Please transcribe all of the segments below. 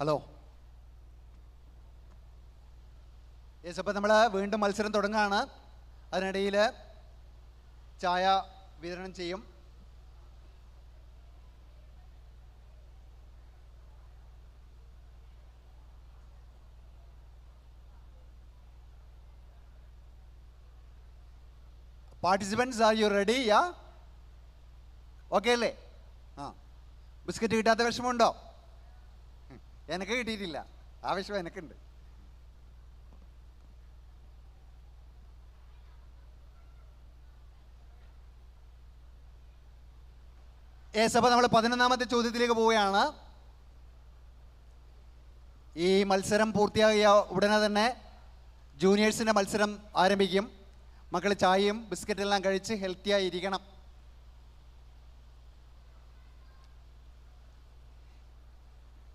Hello യേശു നമ്മൾ വീണ്ടും മത്സരം തുടങ്ങുകയാണ്. അതിനിടയിൽ ചായ വിതരണം ചെയ്യും. Participants are you ready yeah okay അല്ലേ? ആ. ബിസ്ക്കറ്റ് കിട്ടാത്ത വിഷമമുണ്ടോ. എനിക്ക് കിട്ടിയിട്ടില്ല. ആവശ്യം എനിക്കുണ്ട്. യേശപ്പ നമ്മൾ പതിനൊന്നാമത്തെ ചോദ്യത്തിലേക്ക് പോവുകയാണ്. ഈ മത്സരം പൂർത്തിയാകിയ ഉടനെ തന്നെ ജൂനിയേഴ്സിന്റെ മത്സരം ആരംഭിക്കും. മക്കൾ ചായയും ബിസ്ക്കറ്റെല്ലാം കഴിച്ച് ഹെൽത്തിയായി ഇരിക്കണം.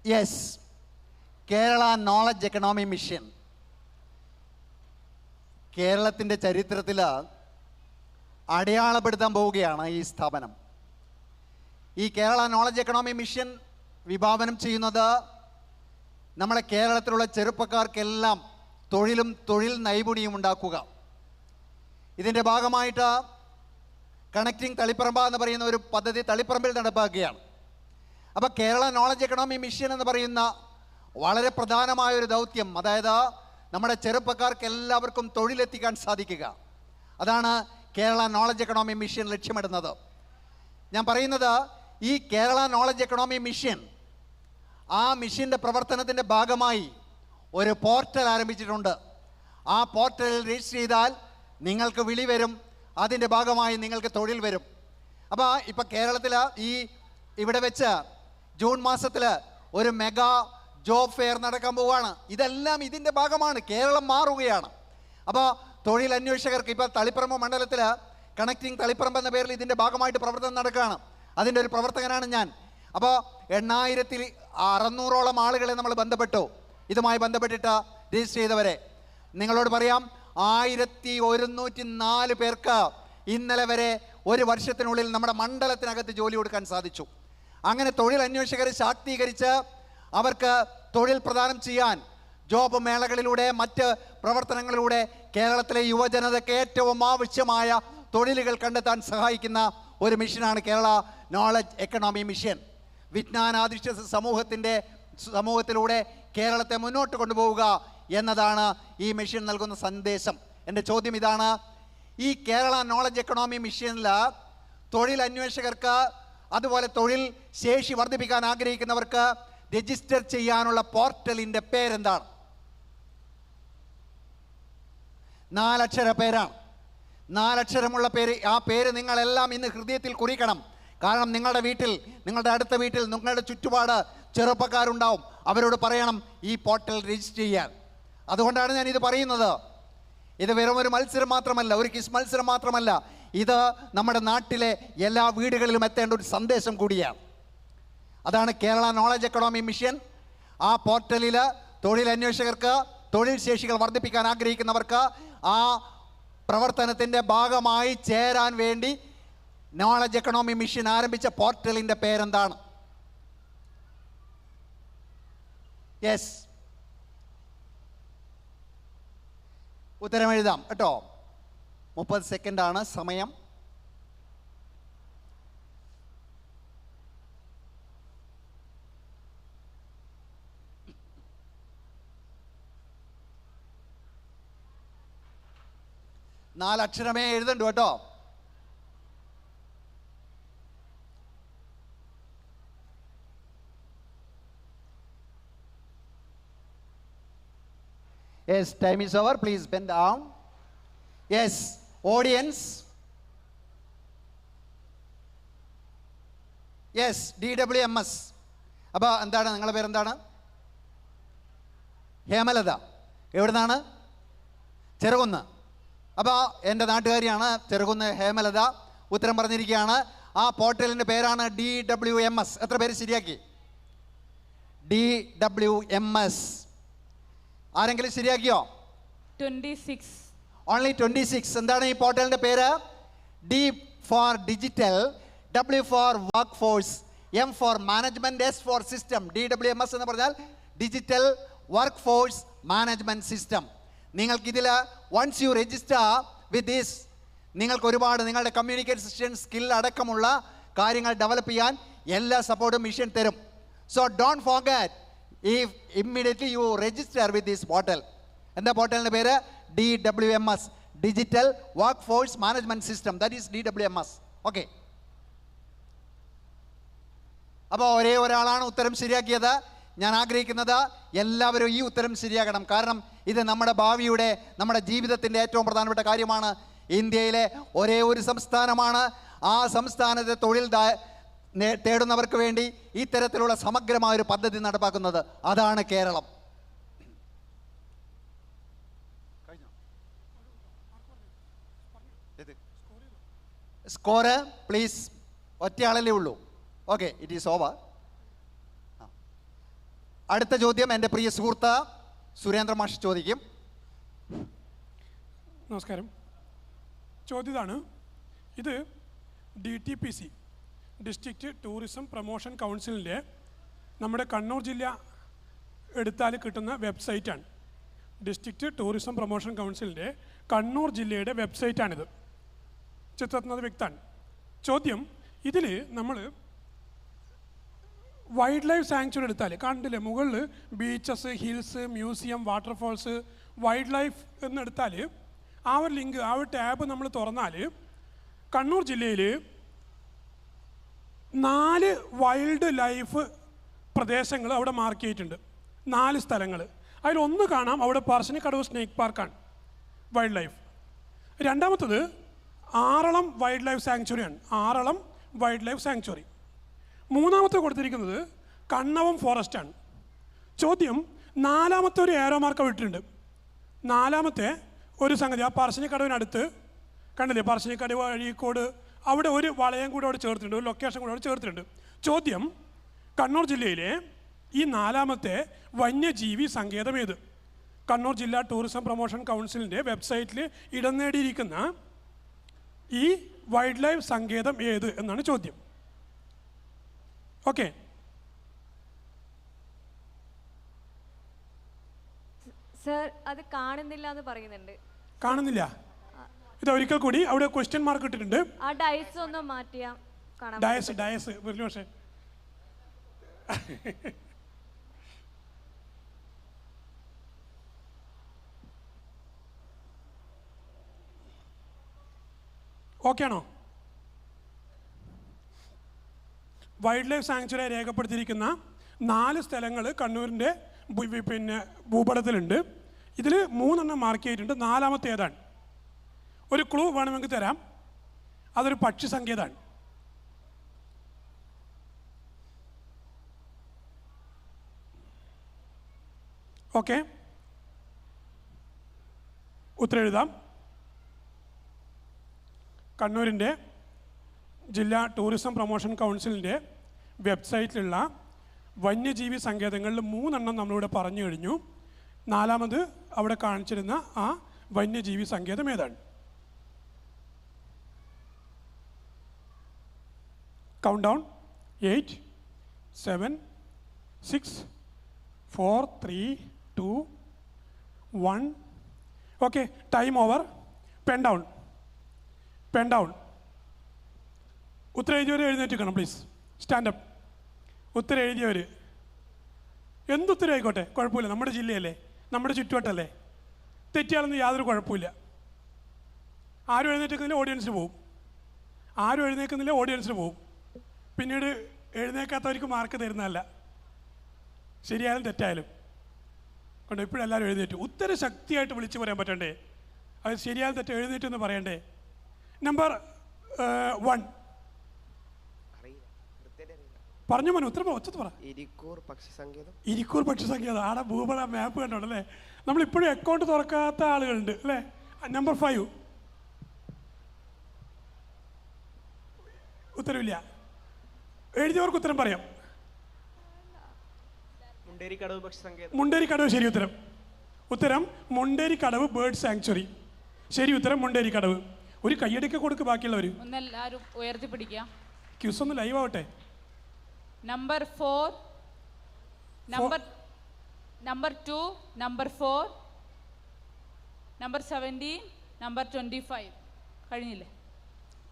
Yes Kerala knowledge economy mission കേരളത്തിന്റെ ചരിത്രത്തിൽ അടയാളപ്പെടുത്താൻ പോവുകയാണ് ഈ സ്ഥാപനം. ഈ കേരള നോളജ് എക്കണോമി മിഷൻ വിഭാവനം ചെയ്യുന്നത് നമ്മളെ കേരളത്തിലുള്ള ചെറുപ്പക്കാർക്കെല്ലാം തൊഴിലും തൊഴിൽ നൈപുണ്യവും ഉണ്ടാക്കുക. ഇതിന്റെ ഭാഗമായിട്ട് കണക്റ്റിംഗ് തളിപ്പറമ്പ എന്ന് പറയുന്ന ഒരു പദ്ധതി തളിപ്പറമ്പിൽ നടപ്പാക്കുകയാണ്. അപ്പോൾ കേരള നോളജ് എക്കണോമി മിഷൻ എന്ന് പറയുന്ന വളരെ പ്രധാനമായ ഒരു ദൗത്യം അതായത് നമ്മുടെ ചെറുപ്പക്കാർക്ക് എല്ലാവർക്കും തൊഴിലെത്തിക്കാൻ സാധിക്കുക. അതാണ് കേരള നോളജ് എക്കണോമി മിഷൻ ലക്ഷ്യമിടുന്നത്. ഞാൻ പറയുന്നത് ഈ കേരള നോളജ് എക്കണോമി മിഷൻ ആ മിഷന്റെ പ്രവർത്തനത്തിന്റെ ഭാഗമായി ഒരു പോർട്ടൽ ആരംഭിച്ചിട്ടുണ്ട്. ആ പോർട്ടലിൽ രജിസ്റ്റർ ചെയ്താൽ നിങ്ങൾക്ക് വിളി വരും അതിന്റെ ഭാഗമായി നിങ്ങൾക്ക് തൊഴിൽ വരും. അപ്പോൾ ഇപ്പം കേരളത്തിൽ ഈ ഇവിടെ വെച്ച് ജൂൺ മാസത്തിൽ ഒരു മെഗാ ജോബ് ഫെയർ നടക്കാൻ പോവുകയാണ് ഇതെല്ലാം ഇതിന്റെ ഭാഗമാണ്. കേരളം മാറുകയാണ്. അപ്പോൾ തൊഴിൽ അന്വേഷകർക്ക് ഇപ്പോൾ തളിപ്പറമ്പ് മണ്ഡലത്തിൽ കണക്റ്റിംഗ് തളിപ്പറമ്പ് എന്ന പേരിൽ ഇതിന്റെ ഭാഗമായിട്ട് പ്രവർത്തനം നടക്കുകയാണ്. അതിന്റെ ഒരു പ്രവർത്തകനാണ് ഞാൻ. അപ്പോൾ എണ്ണായിരത്തിൽ അറുന്നൂറോളം ആളുകളെ നമ്മൾ ബന്ധപ്പെട്ടു. ഇതുമായി ബന്ധപ്പെട്ടിട്ട് രജിസ്റ്റർ ചെയ്തവരെ. നിങ്ങളോട് പറയാം ആയിരത്തി ഒരുന്നൂറ്റി നാല് പേർക്ക് ഇന്നലെ വരെ ഒരു വർഷത്തിനുള്ളിൽ നമ്മുടെ മണ്ഡലത്തിനകത്ത് ജോലി കൊടുക്കാൻ സാധിച്ചു. അങ്ങനെ തൊഴിൽ അന്വേഷകരെ ശാക്തീകരിച്ച് അവർക്ക് തൊഴിൽ പ്രദാനം ചെയ്യാൻ ജോബ് മേളകളിലൂടെ മറ്റ് പ്രവർത്തനങ്ങളിലൂടെ കേരളത്തിലെ യുവജനതയ്ക്ക് ഏറ്റവും ആവശ്യമായ തൊഴിലുകൾ കണ്ടെത്താൻ സഹായിക്കുന്ന ഒരു മിഷനാണ് കേരള നോളജ് എക്കണോമി മിഷൻ വിജ്ഞാനാധിഷ്ഠിത സമൂഹത്തിന്റെ സമൂഹത്തിലൂടെ കേരളത്തെ മുന്നോട്ട് കൊണ്ടുപോവുക എന്നതാണ് ഈ മിഷൻ നൽകുന്ന സന്ദേശം. എന്റെ ചോദ്യം ഇതാണ് ഈ കേരള നോളജ് എക്കണോമി മിഷനിൽ തൊഴിൽ അന്വേഷകർക്ക് അതുപോലെ തൊഴിൽ ശേഷി വർദ്ധിപ്പിക്കാൻ ആഗ്രഹിക്കുന്നവർക്ക് രജിസ്റ്റർ ചെയ്യാനുള്ള പോർട്ടലിന്റെ പേരെന്താണ്? നാലക്ഷര പേരാണ്. നാലക്ഷരമുള്ള പേര് ആ പേര് നിങ്ങളെല്ലാം ഇന്ന് ഹൃദയത്തിൽ കുറിക്കണം. കാരണം നിങ്ങളുടെ വീട്ടിൽ നിങ്ങളുടെ അടുത്ത വീട്ടിൽ നിങ്ങളുടെ ചുറ്റുപാട് ചെറുപ്പക്കാരുണ്ടാവും. അവരോട് പറയണം ഈ പോർട്ടൽ രജിസ്റ്റർ ചെയ്യാൻ. അതുകൊണ്ടാണ് ഞാൻ ഇത് പറയുന്നത്. ഇത് വെറും ഒരു മത്സരം മാത്രമല്ല ഒരു കിസ് മത്സരം മാത്രമല്ല. ഇത് നമ്മുടെ നാട്ടിലെ എല്ലാ വീടുകളിലും എത്തേണ്ട ഒരു സന്ദേശം കൂടിയാണ്. അതാണ് കേരള നോളജ് എക്കണോമി മിഷൻ ആ പോർട്ടലിൽ തൊഴിൽ അന്വേഷകർക്ക് തൊഴിൽ ശേഷികൾ വർദ്ധിപ്പിക്കാൻ ആഗ്രഹിക്കുന്നവർക്ക് ആ പ്രവർത്തനത്തിന്റെ ഭാഗമായി ചേരാൻ വേണ്ടി നോളജ് എക്കണോമി മിഷൻ ആരംഭിച്ച പോർട്ടലിന്റെ പേരെന്താണ്? യെസ് ഉത്തരം എഴുതാം. കേട്ടോ? മുപ്പത് സെക്കൻഡാണ് സമയം. നാലക്ഷരമേ എഴുതണ്ടു കേട്ടോ. Yes, time is over. Please bend down. Yes, audience. Yes D W M S അപ്പോൾ എന്താണ്? നിങ്ങളുടെ പേരെന്താണ്? ഹേമലത. എവിടുന്നാണ്? ചെറുകുന്ന്. അപ്പോൾ എന്റെ നാട്ടുകാരിയാണ് ചെറുകുന്ന് ഹേമലത. ഉത്തരം പറഞ്ഞിരിക്കുകയാണ്. ആ പോർട്ടലിന്റെ പേരാണ് ഡി ഡബ്ല്യു എം എസ് എത്ര പേര് ശരിയാക്കി? ഡി ഡബ്ല്യു എം എസ് ആരെങ്കിലും ശരിയാക്കിയോ? 26 ഓൺലി ട്വന്റി സിക്സ്. എന്താണ് ഈ പോർട്ടലിന്റെ പേര്? D for digital W for workforce M for management S for system D W M S എന്ന് പറഞ്ഞാൽ digital workforce management system നിങ്ങൾക്കിതിൽ once you register with this നിങ്ങൾക്ക് ഒരുപാട് നിങ്ങളുടെ കമ്മ്യൂണിക്കേഷൻ സ്കിൽ അടക്കമുള്ള കാര്യങ്ങൾ ഡെവലപ്പ് ചെയ്യാൻ എല്ലാ സപ്പോർട്ടും മിഷൻ തരും. So don't forget if immediately you register with this portal എന്താ പോർട്ടലിന്റെ പേര്? D W M S digital workforce management system that is D W M S okay അപ്പോൾ ഒരേ ഒരാളാണ് ഉത്തരം ശരിയാക്കിയത്. ഞാൻ ആഗ്രഹിക്കുന്നത് എല്ലാവരും ഈ ഉത്തരം ശരിയാക്കണം കാരണം ഇത് നമ്മുടെ ഭാവിയുടെ നമ്മുടെ ജീവിതത്തിന്റെ ഏറ്റവും പ്രധാനപ്പെട്ട കാര്യമാണ്. ഇന്ത്യയിലെ ഒരേ ഒരു സംസ്ഥാനമാണ്. ആ സംസ്ഥാനത്തെ തൊഴിൽ തേടുന്നവർക്ക് വേണ്ടി ഇത്തരത്തിലുള്ള സമഗ്രമായ ഒരു പദ്ധതി നടപ്പാക്കുന്നത് അതാണ് കേരളം. സ്കോറ് പ്ലീസ് ഒറ്റയാളല്ലേ ഉള്ളൂ. Okay it is over. അടുത്ത ചോദ്യം എന്റെ പ്രിയ സുഹൃത്ത് സുരേന്ദ്ര മാഷ് ചോദിക്കും. നമസ്കാരം. ചോദ്യം ഇതാണ് ഇത് D T P C district tourism promotion കൗൺസിലിന്റെ നമ്മുടെ കണ്ണൂർ ജില്ല എടുത്താൽ കിട്ടുന്ന വെബ്സൈറ്റാണ്. ഡിസ്ട്രിക്റ്റ് ടൂറിസം പ്രൊമോഷൻ കൗൺസിലിന്റെ കണ്ണൂർ ജില്ലയുടെ വെബ്സൈറ്റാണിത്. ചിത്രത്തിനത് വ്യക്തമാണ്. ചോദ്യം ഇതിൽ നമ്മൾ വൈൽഡ് ലൈഫ് സാങ്ച്വറി എടുത്താൽ കണ്ടില്ലേ? മുകളിൽ beaches hills museum waterfalls wildlife എന്നെടുത്താൽ ആ ഒരു ലിങ്ക് ആ ഒരു ടാബ് നമ്മൾ തുറന്നാൽ കണ്ണൂർ ജില്ലയിൽ നാല് വൈൽഡ് ലൈഫ് പ്രദേശങ്ങൾ അവിടെ മാർക്ക് ചെയ്തിട്ടുണ്ട്. നാല് സ്ഥലങ്ങൾ അതിലൊന്ന് കാണാം അവിടെ പറശ്ശിനിക്കടവ് സ്നേക്ക് പാർക്കാണ് വൈൽഡ് ലൈഫ് രണ്ടാമത്തത് ആറളം വൈൽഡ് ലൈഫ് സാങ്ച്വറിയാണ് ആറളം വൈൽഡ് ലൈഫ് സാങ്ച്വറി മൂന്നാമത്തെ കൊടുത്തിരിക്കുന്നത് കണ്ണവം ഫോറസ്റ്റാണ് ചോദ്യം നാലാമത്തെ ഒരു ഏറോ മാർക്ക് വിട്ടിട്ടുണ്ട് നാലാമത്തെ ഒരു സംഗതി ആ പറശ്ശിനിക്കടവിനടുത്ത് കണ്ടില്ലേ പറശ്ശിനിക്കടവ് അഴീക്കോട് അവിടെ ഒരു വളയം കൂടെ അവിടെ ചേർത്തിട്ടുണ്ട് ഒരു ലൊക്കേഷൻ കൂടെ അവിടെ ചേർത്തിട്ടുണ്ട്. ചോദ്യം കണ്ണൂർ ജില്ലയിലെ ഈ നാലാമത്തെ വന്യജീവി സങ്കേതം ഏത്? കണ്ണൂർ ജില്ലാ ടൂറിസം പ്രൊമോഷൻ കൗൺസിലിന്റെ വെബ്സൈറ്റിൽ ഇടം നേടിയിരിക്കുന്ന ഈ വൈൽഡ് ലൈഫ് സങ്കേതം ഏത് എന്നാണ് ചോദ്യം. ഓക്കെ. സർ അത് കാണുന്നില്ല എന്ന് പറയുന്നുണ്ട്. കാണുന്നില്ല. ഇത് ഒരിക്കൽ കൂടി അവിടെ ക്വസ്റ്റ്യൻ മാർക്ക് ഇട്ടിട്ടുണ്ട്. ആ ഡൈസ് ഒന്ന് മാറ്റിയാ കാണാം ഡയസ് ഡയസ് ഒരു പക്ഷേ. ഓക്കെ ആണോ? വൈൽഡ് ലൈഫ് സാങ്ച്വറി രേഖപ്പെടുത്തിയിരിക്കുന്ന നാല് സ്ഥലങ്ങൾ കണ്ണൂരിന്റെ പിന്നെ ഭൂപടത്തിലുണ്ട്. ഇതിൽ മൂന്നെണ്ണം മാർക്ക് ചെയ്തിട്ടുണ്ട്. നാലാമത്തെ ഏതാണ് ഒരു ക്ലൂ വേണമെങ്കിൽ തരാം. അതൊരു പക്ഷി സങ്കേതമാണ് ഓക്കെ. ഉത്തരം എഴുതാം. കണ്ണൂരിന്റെ ജില്ലാ ടൂറിസം പ്രൊമോഷൻ കൗൺസിലിന്റെ വെബ്സൈറ്റിലുള്ള വന്യജീവി സങ്കേതങ്ങളിൽ മൂന്നെണ്ണം നമ്മളിവിടെ പറഞ്ഞു കഴിഞ്ഞു. നാലാമത് അവിടെ കാണിച്ചിരുന്ന ആ വന്യജീവി സങ്കേതം ഏതാണ്? Countdown eight seven six four three two one okay time over pen down pen down ഉത്തരം എഴുന്നേറ്റ് എഴുന്നേറ്റിക്കണം പ്ലീസ് സ്റ്റാൻഡപ്പ് ഉത്തരം എഴുതിയവർ എന്തുത്തരം ആയിക്കോട്ടെ കുഴപ്പമില്ല. നമ്മുടെ ജില്ലയല്ലേ? നമ്മുടെ ചുറ്റുവട്ടല്ലേ? തെറ്റിയാലൊന്നും യാതൊരു കുഴപ്പമില്ല. ആരും എഴുന്നേറ്റിക്കുന്നില്ല ഓഡിയൻസിന് പോവും. ആരും എഴുന്നേക്കുന്നില്ല ഓഡിയൻസിന് പോവും. പിന്നീട് എഴുന്നേക്കാത്തവർക്ക് മാർക്ക് തരുന്നതല്ല. ശരിയായാലും തെറ്റായാലും. കൊണ്ട് ഇപ്പോഴെല്ലാവരും എഴുന്നേറ്റു. ഉത്തര ശക്തിയായിട്ട് വിളിച്ചു പറയാൻ പറ്റണ്ടേ? അത് ശരിയായാലും തെറ്റ് എഴുന്നേറ്റെന്ന് പറയണ്ടേ? നമ്പർ വൺ പറഞ്ഞു മോനെ ഉത്തരം ഒച്ചത്ത് പറ. ഇരിക്കൂർ പക്ഷി സങ്കേതം ഇരിക്കൂർ പക്ഷി സങ്കേതം ആടെ ഭൂപട മാപ്പ് കണ്ടോണ്ടല്ലേ? നമ്മളിപ്പോഴും അക്കൗണ്ട് തുറക്കാത്ത ആളുകളുണ്ട് അല്ലേ? Number five ഉത്തരവില്ല. എഴുതിയവർക്ക് ഉത്തരം പറയാം. മുണ്ടേരി കടവ് ശരി ഉത്തരം. ഉത്തരം മുണ്ടേരി കടവ് ബേർഡ് സാങ്ച്വറി ശരി ഉത്തരം മുണ്ടേരി കടവ് ഒരു കയ്യടിക്ക് കൊടുക്ക് ബാക്കിയുള്ളവർ ഒന്നെല്ലാവരും ഉയർത്തിപ്പിടിക്കുക ക്യൂസ് ഒന്ന് ലൈവ് ആവട്ടെ. Number four number number two number four number seventeen number twenty five കഴിഞ്ഞില്ലേ?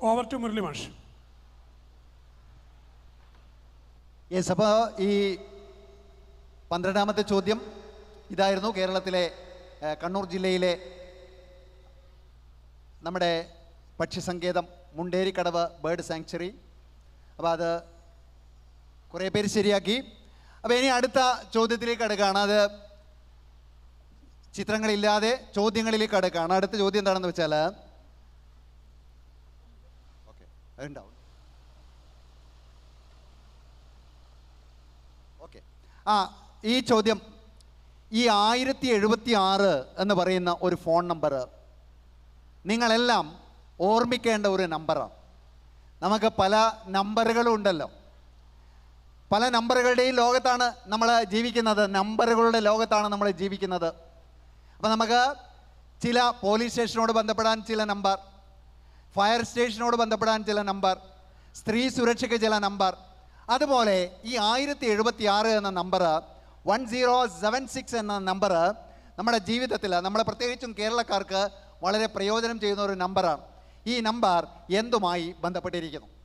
ഓവർ ടു മുരളി മാഷ് യെസ് അപ്പോൾ ഈ പന്ത്രണ്ടാമത്തെ ചോദ്യം ഇതായിരുന്നു കേരളത്തിലെ കണ്ണൂർ ജില്ലയിലെ നമ്മുടെ പക്ഷിസങ്കേതം മുണ്ടേരിക്കടവ് ബേർഡ് സാങ്ച്വറി. അപ്പോൾ അത് കുറേ പേര് ശരിയാക്കി. അപ്പോൾ ഇനി അടുത്ത ചോദ്യത്തിലേക്ക് അടുക്കുകയാണ് അത് ചിത്രങ്ങളില്ലാതെ ചോദ്യങ്ങളിലേക്ക് അടുക്കുകയാണ് അടുത്ത ചോദ്യം എന്താണെന്ന് വെച്ചാൽ ഓക്കെ ഉണ്ടാവും ഓക്കെ. ആ ഈ ചോദ്യം ഈ ആയിരത്തി എഴുപത്തി ആറ് എന്ന് പറയുന്ന ഒരു ഫോൺ നമ്പർ നിങ്ങളെല്ലാം ഓർമ്മിക്കേണ്ട ഒരു നമ്പറാണ്. നമുക്ക് പല നമ്പറുകളും ഉണ്ടല്ലോ. പല നമ്പറുകളുടെയും ലോകത്താണ് നമ്മൾ ജീവിക്കുന്നത്. നമ്പറുകളുടെ ലോകത്താണ് നമ്മൾ ജീവിക്കുന്നത്. അപ്പോൾ നമുക്ക് ചില പോലീസ് സ്റ്റേഷനോട് ബന്ധപ്പെടാൻ ചില നമ്പർ ഫയർ സ്റ്റേഷനോട് ബന്ധപ്പെടാൻ ചില നമ്പർ സ്ത്രീ സുരക്ഷയ്ക്ക് ചില നമ്പർ. അതുപോലെ ഈ ആയിരത്തി എഴുപത്തി ആറ് എന്ന number one zero seven six എന്ന നമ്പർ നമ്മുടെ ജീവിതത്തിൽ നമ്മളെ പ്രത്യേകിച്ചും കേരളക്കാർക്ക് വളരെ പ്രയോജനം ചെയ്യുന്ന ഒരു നമ്പറാണ്. ഈ നമ്പർ എന്തുമായി ബന്ധപ്പെട്ടിരിക്കുന്നു?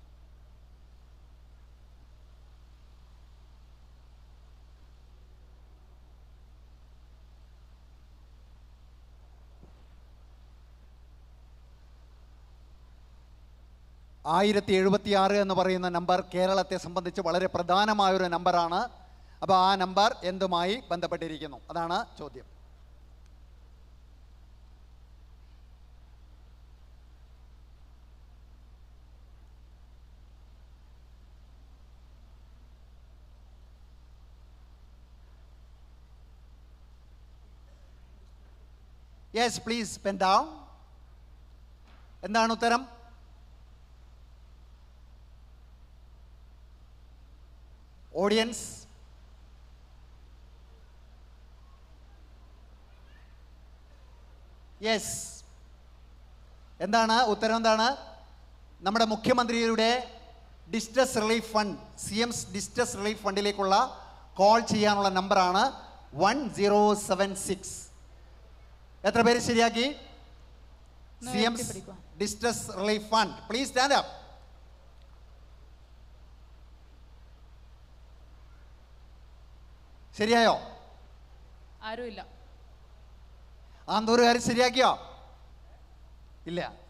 ആയിരത്തി എഴുപത്തി ആറ് എന്ന് പറയുന്ന നമ്പർ കേരളത്തെ സംബന്ധിച്ച് വളരെ പ്രധാനമായൊരു നമ്പറാണ്. അപ്പോൾ ആ നമ്പർ എന്തുമായി ബന്ധപ്പെട്ടിരിക്കുന്നു? അതാണ് ചോദ്യം. യെസ് പ്ലീസ് പെൻ ഡൗൺ എന്താണ് ഉത്തരം? ഓഡിയൻസ് യെസ് എന്താണ് ഉത്തരം എന്താണ്? നമ്മുടെ മുഖ്യമന്ത്രിയുടെ distress relief fund C M distress relief ഫണ്ടിലേക്കുള്ള call ചെയ്യാനുള്ള നമ്പറാണ് വൺ സീറോ സെവൻ സിക്സ് എത്ര പേര് ശരിയാക്കി? ഒന്ന് C M ഉയർത്തിപ്പിടിക്കുക. Distress relief fund please stand up ശരിയായോ? ആരുമില്ല. ആന്തൂരുകാർ ശരിയാക്കിയോ? ഇല്ല.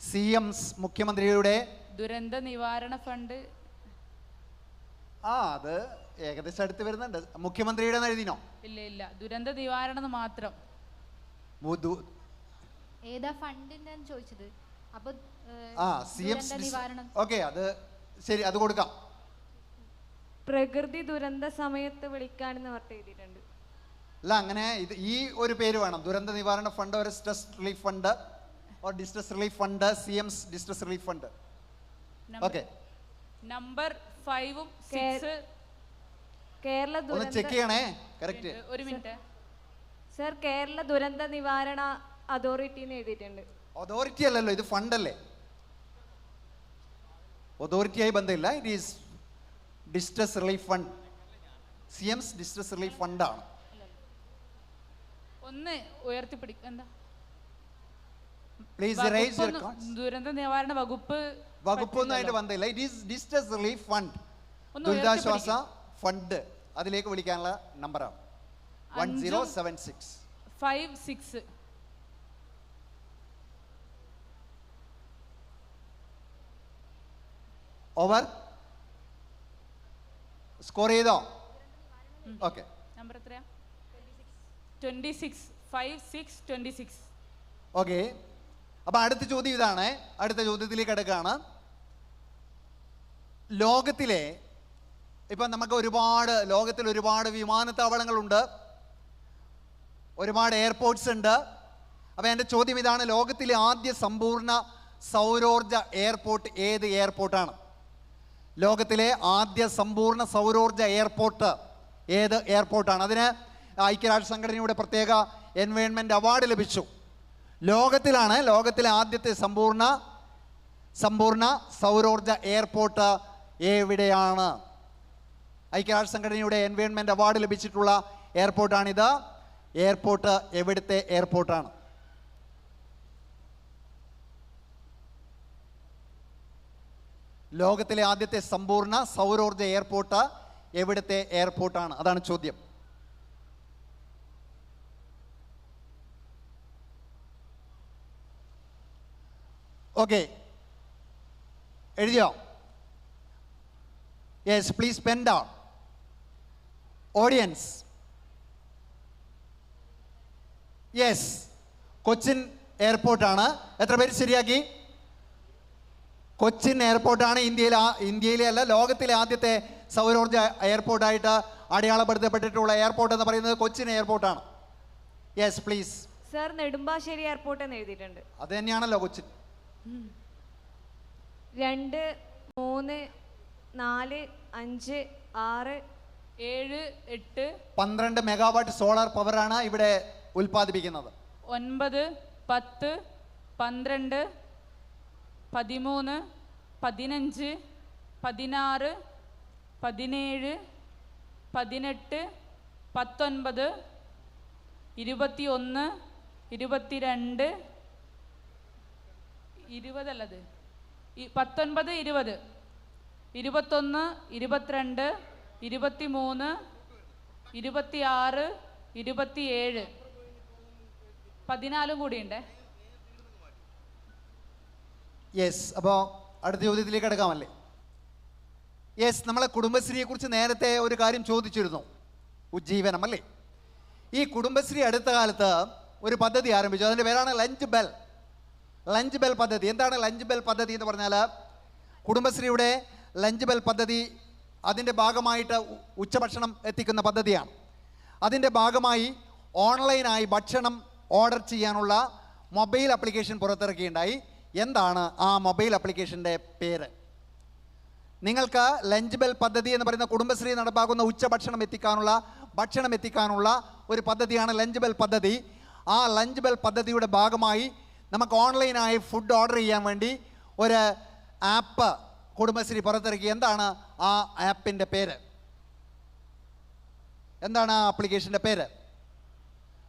സി എം മുഖ്യമന്ത്രിയുടെ ദുരന്ത നിവാരണ ഫണ്ട്. ആ അത് ഏകദേശം അടുത്ത് വരുന്നുണ്ട്. മുഖ്യമന്ത്രിയുടെ എഴുതിനോ? ഇല്ല ഇല്ല. ദുരന്ത നിവാരണം മാത്രം. മുതു- ഏതാ ഫണ്ടിന്റെ ചോദിച്ചത്? ആ സി എം ദുരന്ത ഓക്കെ അത് ശരി അത് കൊടുക്കാം. പ്രകൃതി ദുരന്ത സമയത്ത് വിളിക്കാനെന്ന് പറഞ്ഞിട്ട് എഴുതിയിട്ടുണ്ട്. അല്ല അങ്ങനെ ഇത് ഈ ഒരു പേര് വേണം. ദുരന്ത നിവാരണ ഫണ്ട് ഒരു stress relief fund or distress relief fund C M distress relief fund okay. Number ഫൈവും സിക്സ് കേരള ഒന്ന് ദുരന്ത ചെക്ക് ചെയ്യണേ. കറക്റ്റ് ഒരു മിനിറ്റ്. സർ കേരള ദുരന്ത നിവാരണ അതോറിറ്റി എന്ന് എഴുതിയിട്ടുണ്ട്. അതോറിറ്റി അല്ലല്ലോ ഇത് ഫണ്ടല്ലേ അതോറിറ്റിയായി ബന്ധമില്ല it is distress relief fund C M's distress relief ഫണ്ടാണ് ഒന്ന് ഉയർത്തിപ്പിടിക്കുക എന്താ? പ്ലീസ് റൈസ് യുവർ വകുപ്പൊന്നും- ദുരന്ത നിവാരണ വകുപ്പ് വകുപ്പൊന്നും അതിന്റെ ബന്ധമില്ല it is distress relief fund ദുരിതാശ്വാസ ഫണ്ട് അതിലേക്ക് വിളിക്കാനുള്ള നമ്പറാണ് one zero seven six five six over score ചെയ്തോ? ഓക്കെ നമ്പർ എത്രയാ? Twenty six five six twenty six okay അപ്പൊ അടുത്ത ചോദ്യം ഇതാണ്. അടുത്ത ചോദ്യത്തിലേക്ക് കിടക്കുകയാണ്. ലോകത്തിലെ ഇപ്പം നമുക്ക് ഒരുപാട് ലോകത്തിൽ ഒരുപാട് വിമാനത്താവളങ്ങളുണ്ട്. ഒരുപാട് എയർപോർട്ട്സ് ഉണ്ട്. അപ്പോൾ എന്റെ ചോദ്യം ഇതാണ് ലോകത്തിലെ ആദ്യ സമ്പൂർണ സൗരോർജ എയർപോർട്ട് ഏത് എയർപോർട്ടാണ് ലോകത്തിലെ ആദ്യ സമ്പൂർണ സൗരോർജ എയർപോർട്ട് ഏത് എയർപോർട്ടാണ് അതിന് ഐക്യരാഷ്ട്ര സംഘടനയുടെ പ്രത്യേക എൻവയോൺമെന്റ് അവാർഡ് ലഭിച്ചു. ലോകത്തിലാണ് ലോകത്തിലെ ആദ്യത്തെ സമ്പൂർണ സമ്പൂർണ സൗരോർജ എയർപോർട്ട് എവിടെയാണ്? ഐക്യരാഷ്ട്ര സംഘടനയുടെ എൻവയോൺമെന്റ് അവാർഡ് ലഭിച്ചിട്ടുള്ള എയർപോർട്ടാണിത് എയർപോർട്ട് എവിടുത്തെ എയർപോർട്ടാണ് ലോകത്തിലെ ആദ്യത്തെ സമ്പൂർണ സൗരോർജ എയർപോർട്ട് എവിടുത്തെ എയർപോർട്ടാണ്? അതാണ് ചോദ്യം. ഓക്കെ. എഴുതിയോ? Yes please pen down audience yes Cochin എയർപോർട്ടാണ്. എത്ര പേര് ശരിയാക്കി? കൊച്ചിൻ എയർപോർട്ടാണ് ഇന്ത്യയിൽ ആ- ഇന്ത്യയിലെ അല്ല ലോകത്തിലെ ആദ്യത്തെ സൗരോർജ എയർപോർട്ടായിട്ട് അടയാളപ്പെടുത്തപ്പെട്ടിട്ടുള്ള എയർപോർട്ട് എന്ന് പറയുന്നത് Cochin എയർപോർട്ടാണ്. Yes please sir Nedumbassery airport എന്ന് എഴുതിയിട്ടുണ്ട്. അത് തന്നെയാണല്ലോ കൊച്ചിൻ. രണ്ട് മൂന്ന് നാല് അഞ്ച് ആറ് ഏഴ് എട്ട് പന്ത്രണ്ട് മെഗാവാട്ട് സോളാർ പവറാണ് ഇവിടെ ഉൽപ്പാദിപ്പിക്കുന്നത്. ഒൻപത് പത്ത് പന്ത്രണ്ട് പതിമൂന്ന് പതിനഞ്ച് പതിനാറ് പതിനേഴ് പതിനെട്ട് പത്തൊൻപത് ഇരുപത്തി ഒന്ന് ഇരുപത്തിരണ്ട് ഇരുപതല്ലത്? ഈ പത്തൊൻപത് ഇരുപത്. ഇരുപത്തൊന്ന് ഇരുപത്തിരണ്ട് ഇരുപത്തിമൂന്ന് ഇരുപത്തിയാറ് ഇരുപത്തിയേഴ്. പതിനാലും കൂടിയുണ്ടേ. യെസ് അപ്പോൾ അടുത്ത ചോദ്യത്തിലേക്ക് കിടക്കാമല്ലേ യെസ് നമ്മളെ കുടുംബശ്രീയെക്കുറിച്ച് നേരത്തെ ഒരു കാര്യം ചോദിച്ചിരുന്നു. ഉജ്ജീവനം അല്ലേ? ഈ കുടുംബശ്രീ അടുത്ത കാലത്ത് ഒരു പദ്ധതി ആരംഭിച്ചു. അതിന്റെ പേരാണ് ലഞ്ച് ബെൽ ലഞ്ച് ബെൽ പദ്ധതി. എന്താണ് ലഞ്ച് ബെൽ പദ്ധതി എന്ന് പറഞ്ഞാൽ കുടുംബശ്രീയുടെ ലഞ്ച് ബെൽ പദ്ധതി അതിന്റെ ഭാഗമായിട്ട് ഉച്ചഭക്ഷണം എത്തിക്കുന്ന പദ്ധതിയാണ്. അതിന്റെ ഭാഗമായി ഓൺലൈനായി ഭക്ഷണം ഓർഡർ ചെയ്യാനുള്ള മൊബൈൽ ആപ്ലിക്കേഷൻ പുറത്തിറക്കിയിട്ടുണ്ടായി. എന്താണ് ആ മൊബൈൽ ആപ്ലിക്കേഷന്റെ പേര്? നിങ്ങൾക്ക് ലഞ്ച് ബെൽ പദ്ധതി എന്ന് പറയുന്ന കുടുംബശ്രീ നടപ്പാക്കുന്ന ഉച്ചഭക്ഷണം എത്തിക്കാനുള്ള ഭക്ഷണം എത്തിക്കാനുള്ള ഒരു പദ്ധതിയാണ് ലഞ്ച് ബെൽ പദ്ധതി. ആ ലഞ്ച് ബെൽ പദ്ധതിയുടെ ഭാഗമായി നമുക്ക് ഓൺലൈനായി ഫുഡ് ഓർഡർ ചെയ്യാൻ വേണ്ടി ഒരു ആപ്പ് കുടുംബശ്രീ പുറത്തിറക്കി. എന്താണ് ആ ആപ്പിന്റെ പേര്? എന്താണ് ആ ആപ്ലിക്കേഷന്റെ പേര്?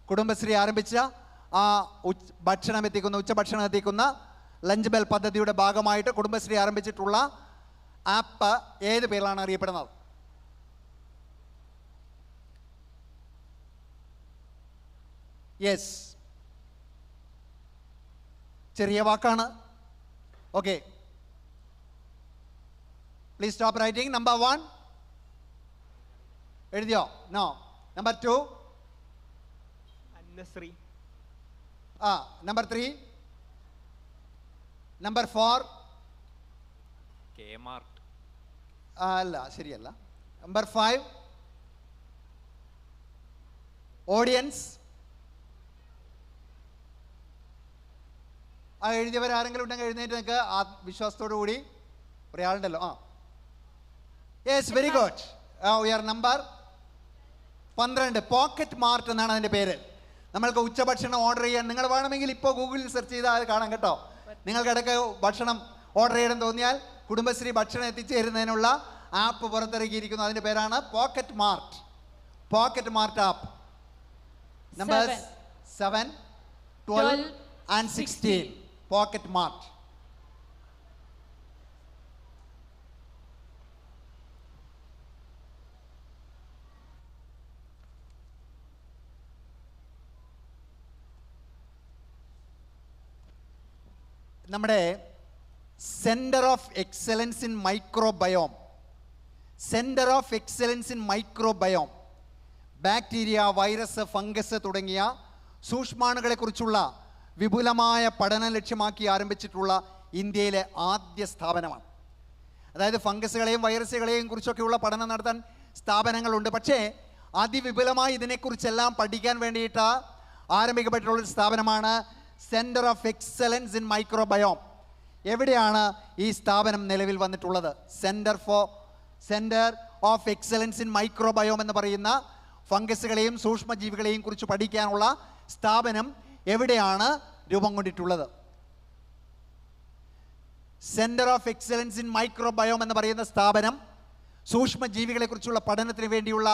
കുടുംബശ്രീ ആരംഭിച്ച ആ ഭക്ഷണം എത്തിക്കുന്ന ഉച്ചഭക്ഷണം എത്തിക്കുന്ന ലഞ്ച് ബെൽ പദ്ധതിയുടെ ഭാഗമായിട്ട് കുടുംബശ്രീ ആരംഭിച്ചിട്ടുള്ള ആപ്പ് ഏത് പേരിലാണ് അറിയപ്പെടുന്നത്? യെസ് ചെറിയ വാക്കാണ്. Okay please stop writing number one എഴുതിയോ? No number two Annasree. ആ നമ്പർ ത്രീ നമ്പർ ഫോർ അല്ല ശരിയല്ല. നമ്പർ ഫൈവ് ഓഡിയൻസ് ആ എഴുതിയവർ ആരെങ്കിലും ഉണ്ടെങ്കിൽ എഴുന്നേറ്റ് നിങ്ങൾക്ക് ആ വിശ്വാസത്തോടു കൂടി ഒരാളുണ്ടല്ലോ. ആ. യെസ് വെരി ഗുഡ് ഉയർ നമ്പർ പന്ത്രണ്ട്. പോക്കറ്റ് മാർട്ട് എന്നാണ് അതിന്റെ പേര്. നമ്മൾക്ക് ഉച്ചഭക്ഷണം ഓർഡർ ചെയ്യാൻ. നിങ്ങൾ വേണമെങ്കിൽ ഇപ്പോൾ ഗൂഗിളിൽ സെർച്ച് ചെയ്താൽ അത് കാണാം കേട്ടോ. നിങ്ങൾക്ക് ഇടയ്ക്ക് ഭക്ഷണം ഓർഡർ ചെയ്യണം തോന്നിയാൽ കുടുംബശ്രീ ഭക്ഷണം എത്തിച്ചേരുന്നതിനുള്ള ആപ്പ് പുറത്തിറക്കിയിരിക്കുന്നു. അതിന്റെ പേരാണ് pocket mart pocket mart app number Seven. Seven twelve and sixteen pocket mart നമ്മുടെ centre of excellence in microbiome centre of excellence in microbiome bacteria virus fungus തുടങ്ങിയ സൂക്ഷ്മാണുകളെക്കുറിച്ചുള്ള വിപുലമായ പഠനം ലക്ഷ്യമാക്കി ആരംഭിച്ചിട്ടുള്ള ഇന്ത്യയിലെ ആദ്യ സ്ഥാപനമാണ്. അതായത് ഫംഗസുകളെയും വൈറസുകളെയും കുറിച്ചൊക്കെയുള്ള പഠനം നടത്താൻ സ്ഥാപനങ്ങളുണ്ട്. പക്ഷേ അതിവിപുലമായി ഇതിനെക്കുറിച്ചെല്ലാം പഠിക്കാൻ വേണ്ടിയിട്ട് ആരംഭിക്കപ്പെട്ടിട്ടുള്ള ഒരു സ്ഥാപനമാണ് centre of excellence in microbiome എവിടെയാണ് ഈ സ്ഥാപനം നിലവിൽ വന്നിട്ടുള്ളത്? Centre for centre of excellence in microbiome എന്ന് പറയുന്ന ഫംഗസുകളെയും സൂക്ഷ്മജീവികളെയും കുറിച്ച് പഠിക്കാനുള്ള സ്ഥാപനം എവിടെയാണ് രൂപം കൊണ്ടിട്ടുള്ളത്? Centre of excellence in microbiome എന്ന് പറയുന്ന സ്ഥാപനം സൂക്ഷ്മജീവികളെക്കുറിച്ചുള്ള പഠനത്തിന് വേണ്ടിയുള്ള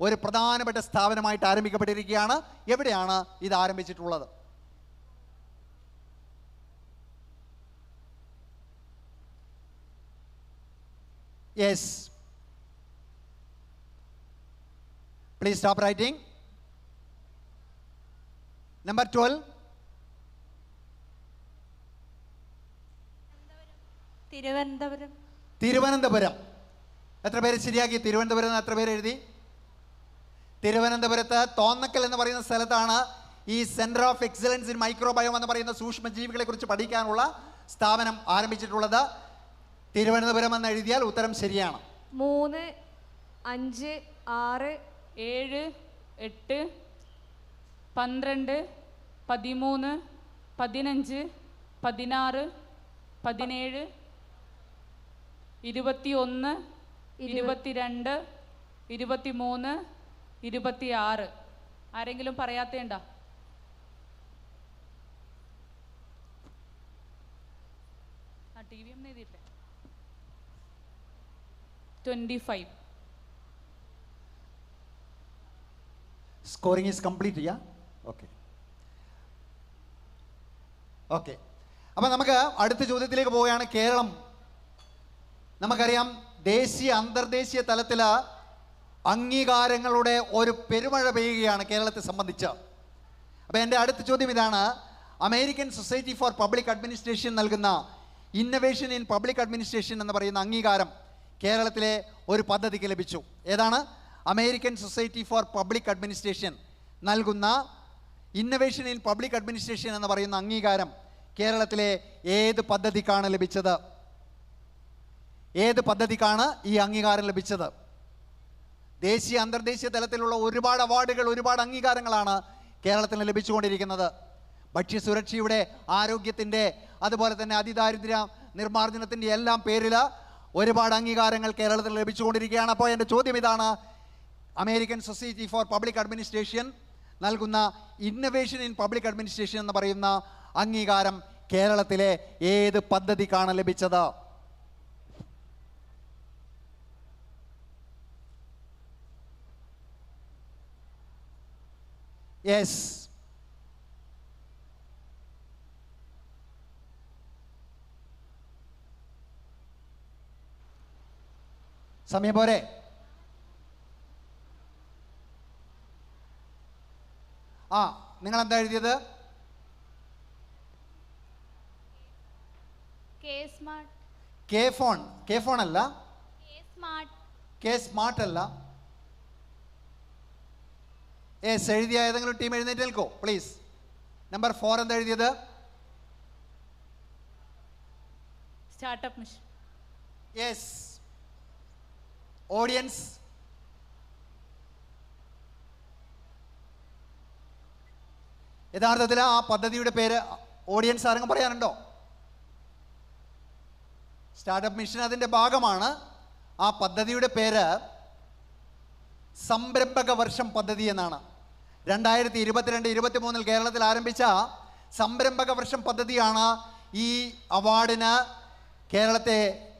ഒരു പ്രധാനപ്പെട്ട സ്ഥാപനമായിട്ട് ആരംഭിക്കപ്പെട്ടിരിക്കുകയാണ്. എവിടെയാണ് ഇത് ആരംഭിച്ചിട്ടുള്ളത്? Yes please stop writing number twelve Thiruvananthapuram. Thiruvananthapuram. എത്ര പേര് ശരിയാക്കി? തിരുവനന്തപുരം എത്ര പേര് എഴുതി? തിരുവനന്തപുരത്ത് തോന്നക്കൽ എന്ന് പറയുന്ന സ്ഥലത്താണ് ഈ centre of excellence in microbiome എന്ന് പറയുന്ന സൂക്ഷ്മജീവികളെ കുറിച്ച് പഠിക്കാനുള്ള സ്ഥാപനം ആരംഭിച്ചിട്ടുള്ളത്. തിരുവനന്തപുരം എന്ന് എഴുതിയാൽ ഉത്തരം ശരിയാണ്. മൂന്ന് അഞ്ച് ആറ് ഏഴ് എട്ട് പന്ത്രണ്ട് പതിമൂന്ന് പതിനഞ്ച് പതിനാറ് പതിനേഴ് ഇരുപത്തി ഒന്ന് ഇരുപത്തിരണ്ട് ഇരുപത്തിമൂന്ന് ഇരുപത്തിയാറ്. ആരെങ്കിലും പറയാത്തേണ്ട? ആ T V M എഴുതിയില്ലേ twenty five scoring is complete ചെയ്യാം ഓക്കെ ഓക്കെ അപ്പം നമുക്ക് അടുത്ത ചോദ്യത്തിലേക്ക് പോവുകയാണ് കേരളം. നമുക്കറിയാം ദേശീയ അന്തർദേശീയ തലത്തിൽ അംഗീകാരങ്ങളുടെ ഒരു പെരുമഴ പെയ്യുകയാണ് കേരളത്തെ സംബന്ധിച്ച്. അപ്പോൾ എന്റെ അടുത്ത ചോദ്യം ഇതാണ് American society for public administration നൽകുന്ന ഇന്നവേഷൻ ഇൻ പബ്ലിക് അഡ്മിനിസ്ട്രേഷൻ എന്ന് പറയുന്ന അംഗീകാരം. കേരളത്തിലെ ഒരു പദ്ധതിക്ക് ലഭിച്ചു. ഏതാണ്? American society for public administration നൽകുന്ന ഇന്നവേഷൻ ഇൻ പബ്ലിക് അഡ്മിനിസ്ട്രേഷൻ എന്ന് പറയുന്ന അംഗീകാരം കേരളത്തിലെ ഏത് പദ്ധതിക്കാണ് ലഭിച്ചത്? ഏത് പദ്ധതിക്കാണ് ഈ അംഗീകാരം ലഭിച്ചത്? ദേശീയ അന്തർദേശീയ തലത്തിലുള്ള ഒരുപാട് അവാർഡുകൾ ഒരുപാട് അംഗീകാരങ്ങളാണ് കേരളത്തിന് ലഭിച്ചുകൊണ്ടിരിക്കുന്നത്. ഭക്ഷ്യസുരക്ഷയുടെ ആരോഗ്യത്തിന്റെ അതുപോലെ തന്നെ അതിദാരിദ്ര്യ നിർമ്മാർജനത്തിന്റെ എല്ലാം പേരിൽ ഒരുപാട് അംഗീകാരങ്ങൾ കേരളത്തിൽ ലഭിച്ചുകൊണ്ടിരിക്കുകയാണ്. അപ്പോൾ എന്റെ ചോദ്യം ഇതാണ്. American society for public administration നൽകുന്ന ഇന്നവേഷൻ ഇൻ പബ്ലിക് അഡ്മിനിസ്ട്രേഷൻ എന്ന് പറയുന്ന അംഗീകാരം കേരളത്തിലെ ഏത് പദ്ധതിക്കാണ് ലഭിച്ചത്? യെസ് സമയം പോരെ. ആ നിങ്ങൾ എന്താ എഴുതിയത്? K smart K phone K phone അല്ല. കെ സ്മാർട്ട് കെ സ്മാർട്ട് അല്ല. എസ് എഴുതിയ ഏതെങ്കിലും ടീം എഴുന്നേറ്റ് നിൽക്കോ പ്ലീസ് നമ്പർ ഫോർ എന്താ എഴുതിയത്? സ്റ്റാർട്ടപ്പ് മിഷൻ യെസ് ഓഡിയൻസ് യഥാർത്ഥത്തിൽ ആ പദ്ധതിയുടെ പേര് ഓഡിയൻസ് ആരെങ്കിലും പറയാനുണ്ടോ? സ്റ്റാർട്ടപ്പ് മിഷൻ അതിന്റെ ഭാഗമാണ്. ആ പദ്ധതിയുടെ പേര് സംരംഭക വർഷം പദ്ധതി എന്നാണ്. രണ്ടായിരത്തി ഇരുപത്തിരണ്ട് ഇരുപത്തി മൂന്നിൽ കേരളത്തിൽ ആരംഭിച്ച സംരംഭക വർഷം പദ്ധതിയാണ് ഈ അവാർഡിന് കേരളത്തെ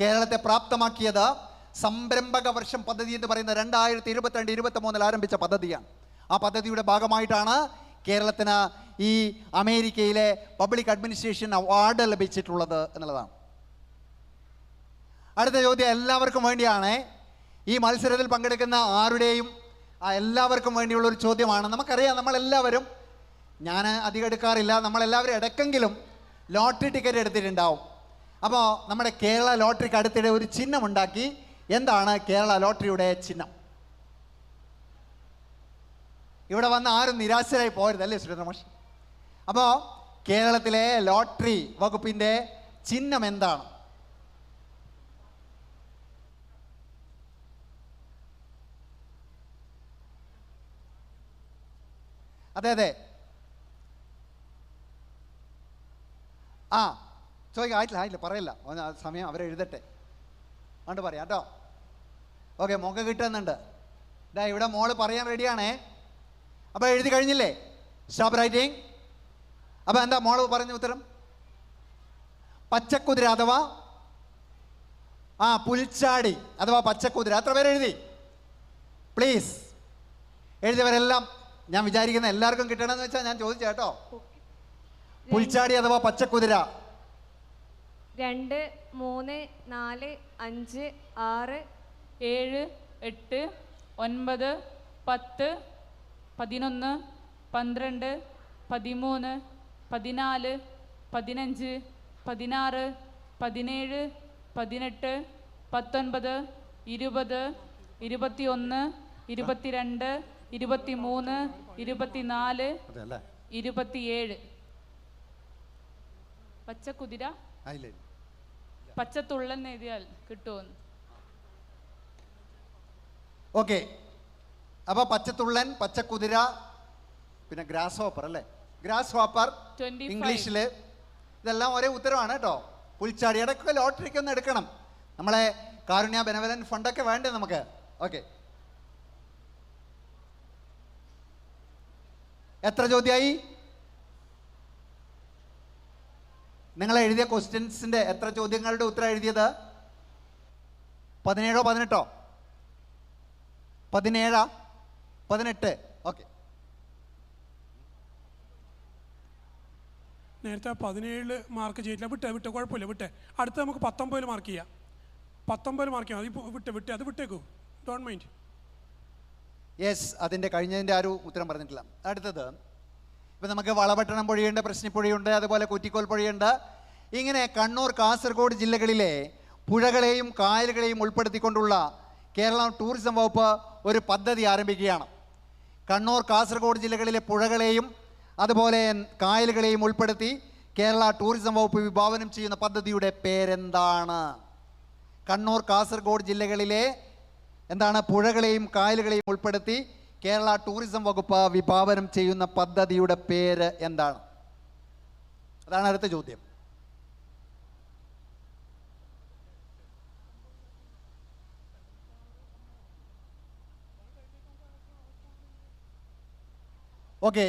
കേരളത്തെ പ്രാപ്തമാക്കിയത്. സംരംഭക വർഷം പദ്ധതി എന്ന് പറയുന്ന രണ്ടായിരത്തി ഇരുപത്തിരണ്ട് ഇരുപത്തി മൂന്നിൽ ആരംഭിച്ച പദ്ധതിയാണ്. ആ പദ്ധതിയുടെ ഭാഗമായിട്ടാണ് കേരളത്തിന് ഈ അമേരിക്കയിലെ പബ്ലിക് അഡ്മിനിസ്ട്രേഷൻ അവാർഡ് ലഭിച്ചിട്ടുള്ളത് എന്നുള്ളതാണ്. അടുത്ത ചോദ്യം എല്ലാവർക്കും വേണ്ടിയാണ്. ഈ മത്സരത്തിൽ പങ്കെടുക്കുന്ന ആരുടെയും എല്ലാവർക്കും വേണ്ടിയുള്ള ഒരു ചോദ്യമാണ്. നമുക്കറിയാം നമ്മളെല്ലാവരും ഞാൻ അധികം എടുക്കാറില്ല നമ്മളെല്ലാവരും ഇടയ്ക്കെങ്കിലും ലോട്ടറി ടിക്കറ്റ് എടുത്തിട്ടുണ്ടാവും. അപ്പോൾ നമ്മുടെ കേരള ലോട്ടറിക്ക് അടുത്തിടെ ഒരു ചിഹ്നം ഉണ്ടാക്കി എന്താണ് കേരള ലോട്ടറിയുടെ ചിഹ്നം? ഇവിടെ വന്ന് ആരും നിരാശരായി പോരുതല്ലേ സുരേന്ദ്രമോഷ് അപ്പോൾ കേരളത്തിലെ ലോട്ടറി വകുപ്പിന്റെ ചിഹ്നം എന്താണ്? അതെ അതെ. ആ ചോദിക്കാം ആയിട്ടില്ല ആയിട്ടില്ല പറയില്ല. സമയം അവരെ എഴുതട്ടെ അതുകൊണ്ട് പറയാം കേട്ടോ. ഓക്കെ മോക്ക് കിട്ടുന്നുണ്ട്. ഇതാ ഇവിടെ മോൾ പറയാൻ റെഡിയാണേ അപ്പോൾ എഴുതി കഴിഞ്ഞില്ലേ? സ്റ്റോപ്പ് റൈറ്റിംഗ് അപ്പോൾ എന്താ മോൾ പറഞ്ഞ ഉത്തരം? പച്ചക്കുതിര അഥവാ ആ പുൽച്ചാടി അഥവാ പച്ചക്കുതിര. അത്ര പേര് എഴുതി? പ്ലീസ് എഴുതിയവരെല്ലാം ഞാൻ വിചാരിക്കുന്ന എല്ലാവർക്കും കിട്ടണമെന്ന് വെച്ചാൽ ഞാൻ ചോദിച്ചു കേട്ടോ. പുൽച്ചാടി അഥവാ പച്ചക്കുതിര? രണ്ട് മൂന്ന് നാല് അഞ്ച് ആറ് ഏഴ് എട്ട് ഒൻപത് പത്ത് പതിനൊന്ന് പന്ത്രണ്ട് പതിമൂന്ന് പതിനാല് പതിനഞ്ച് പതിനാറ് പതിനേഴ് പതിനെട്ട് പത്തൊൻപത് ഇരുപത് ഇരുപത്തിയൊന്ന് ഇരുപത്തിരണ്ട് ഇരുപത്തിമൂന്ന് ഇരുപത്തിനാല് ഇരുപത്തിയേഴ്. പച്ചക്കുതിര പച്ചത്തുള്ളൻ എഴുതിയാൽ കിട്ടുമെന്ന്. ഓക്കെ അപ്പോൾ പച്ചത്തുള്ളൻ പച്ചക്കുതിര പിന്നെ ഗ്രാസ് ഹോപ്പർ അല്ലേ? Grasshopper 25. ഇംഗ്ലീഷിൽ ഇതെല്ലാം ഒരേ ഉത്തരവാണ് കേട്ടോ പുൽച്ചാടി ഇടയ്ക്ക് ലോട്ടറിക്ക് ഒന്ന് എടുക്കണം. നമ്മളെ കാരുണ്യ ബെനവലൻ ഫണ്ടൊക്കെ വേണ്ടേ നമുക്ക്? ഓക്കെ എത്ര ചോദ്യമായി നിങ്ങൾ എഴുതിയ ക്വസ്റ്റ്യൻസിന്റെ എത്ര ചോദ്യങ്ങളുടെ ഉത്തരം എഴുതിയത്? പതിനേഴോ പതിനെട്ടോ? പതിനേഴാ? പതിനെട്ട്. ഓക്കെ നേരത്തെ പതിനേഴിൽ മാർക്ക് ചെയ്തില്ല വിട്ടെ വിട്ടെ കുഴപ്പമില്ല വിട്ടെ. അടുത്ത നമുക്ക് പത്തൊമ്പതിൽ മാർക്ക് ചെയ്യാം. പത്തൊമ്പതിൽ മാർക്ക് ചെയ്യാം. അതിപ്പോൾ വിട്ടെ വിട്ടെ അത് വിട്ടേക്കൂ. ഡോണ്ട് മൈൻഡ് യെസ് അതിന്റെ കഴിഞ്ഞതിന്റെ ആരും ഉത്തരം പറഞ്ഞിട്ടില്ല. അടുത്തത്. ഇപ്പം നമുക്ക് വളപട്ടണം പുഴയുണ്ട് പ്രശ്നിപ്പുഴയുണ്ട് അതുപോലെ കുറ്റിക്കോൽ പുഴയുണ്ട്. ഇങ്ങനെ കണ്ണൂർ കാസർഗോഡ് ജില്ലകളിലെ പുഴകളെയും കായലുകളെയും ഉൾപ്പെടുത്തിക്കൊണ്ടുള്ള കേരള ടൂറിസം വകുപ്പ് ഒരു പദ്ധതി ആരംഭിക്കുകയാണ്. കണ്ണൂർ കാസർഗോഡ് ജില്ലകളിലെ പുഴകളെയും അതുപോലെ കായലുകളെയും ഉൾപ്പെടുത്തി കേരള ടൂറിസം വകുപ്പ് വിഭാവനം ചെയ്യുന്ന പദ്ധതിയുടെ പേരെന്താണ്? കണ്ണൂർ കാസർഗോഡ് ജില്ലകളിലെ എന്താണ്? പുഴകളെയും കായലുകളെയും ഉൾപ്പെടുത്തി കേരള ടൂറിസം വകുപ്പ് വിഭാവനം ചെയ്യുന്ന പദ്ധതിയുടെ പേര് എന്താണ്? അതാണ് അടുത്ത ചോദ്യം. ഓക്കെ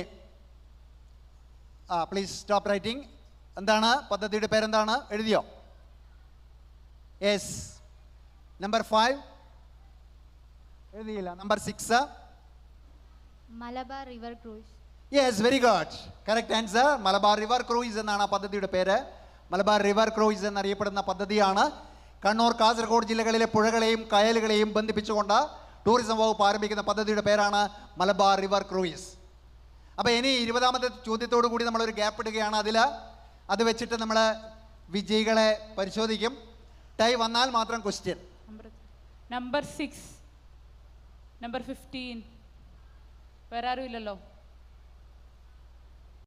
ആ പ്ലീസ് സ്റ്റോപ്പ് റൈറ്റിംഗ് എന്താണ്? പദ്ധതിയുടെ പേരെന്താണ്? എഴുതിയോ? എസ് നമ്പർ ഫൈവ് എഴുതിയില്ല. Number six Malabar river cruise yes very good correct answer Malabar river cruise എന്നാണ് ആ പദ്ധതിയുടെ പേര്. മലബാർ റിവർ ക്രൂയിസ് എന്നറിയപ്പെടുന്ന പദ്ധതിയാണ്. കണ്ണൂർ കാസർഗോഡ് ജില്ലകളിലെ പുഴകളെയും കായലുകളെയും ബന്ധിപ്പിച്ചുകൊണ്ട് ടൂറിസം വകുപ്പ് ആരംഭിക്കുന്ന പദ്ധതിയുടെ പേരാണ് മലബാർ റിവർ ക്രൂയിസ് അപ്പോൾ ഇനി ഇരുപതാമത്തെ ചോദ്യത്തോടു കൂടി നമ്മളൊരു ഗ്യാപ്പ് ഇടുകയാണ് അതിൽ അത് വെച്ചിട്ട് നമ്മൾ വിജയികളെ പരിശോധിക്കും. ടൈ വന്നാൽ മാത്രം question number six number fifteen വേറെ ആരും ഇല്ലല്ലോ